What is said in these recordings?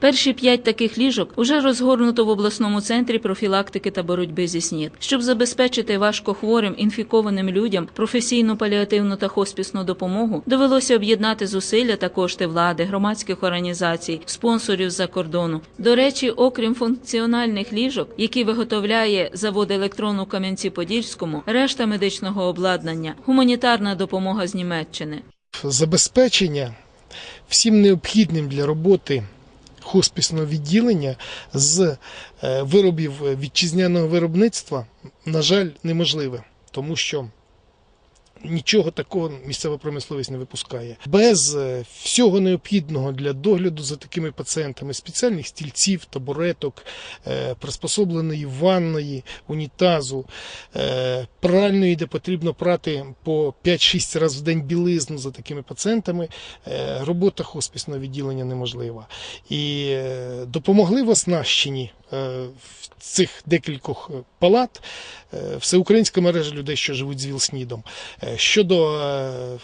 Перші п'ять таких ліжок уже розгорнуто в обласному центрі профілактики та боротьби зі СНІД. Щоб забезпечити важкохворим інфікованим людям професійну паліативну та хоспісну допомогу, довелося об'єднати зусилля та кошти влади, громадських організацій, спонсорів з-за кордону. До речі, окрім функціональних ліжок, які виготовляє завод електрону в Кам'янці-Подільському, решта медичного обладнання, гуманітарна допомога з Німеччини. забезпечення всім необхідним для роботи хоспісного відділення з е, виробів вітчизняного виробництва, на жаль, неможливе, тому що нічого такого місцева промисловість не випускає. Без е, всього необхідного для догляду за такими пацієнтами, спеціальних стільців, табуреток, е, приспособленої ванної, унітазу, е, пральної, де потрібно прати по 5-6 разів в день білизну за такими пацієнтами, робота хоспісного відділення неможлива. І допомогли в оснащенні в цих декількох е, палат е, всеукраїнська мережа людей, що живуть з ВІЛ-СНІДом. Е, Щодо е,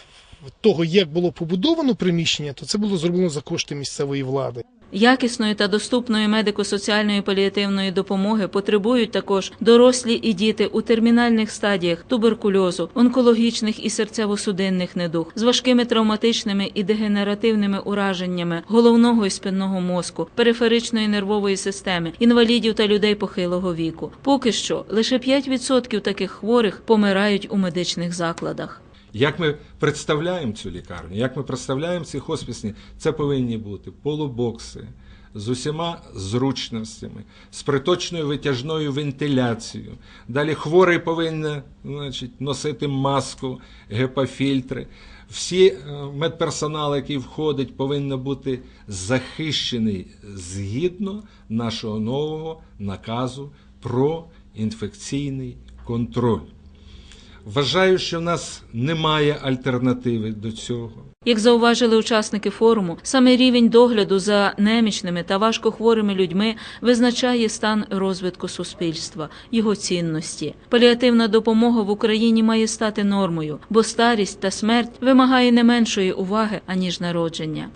того, як було побудовано приміщення, то це було зроблено за кошти місцевої влади. Якісної та доступної медико-соціальної паліативної допомоги потребують також дорослі і діти у термінальних стадіях туберкульозу, онкологічних і серцево-судинних недуг з важкими травматичними і дегенеративними ураженнями головного і спинного мозку, периферичної нервової системи, інвалідів та людей похилого віку. Поки що лише 5% таких хворих помирають у медичних закладах. Як ми представляємо цю лікарню, як ми представляємо ці хосписні, це повинні бути полубокси з усіма зручностями, з приточною витяжною вентиляцією. Далі хворий повинен значить, носити маску, гепафільтри. Всі е, медперсонал, який входить, повинен бути захищений згідно нашого нового наказу про інфекційний контроль. Вважаю, що в нас немає альтернативи до цього. Як зауважили учасники форуму, саме рівень догляду за немічними та важкохворими людьми визначає стан розвитку суспільства, його цінності. Паліативна допомога в Україні має стати нормою, бо старість та смерть вимагає не меншої уваги аніж народження.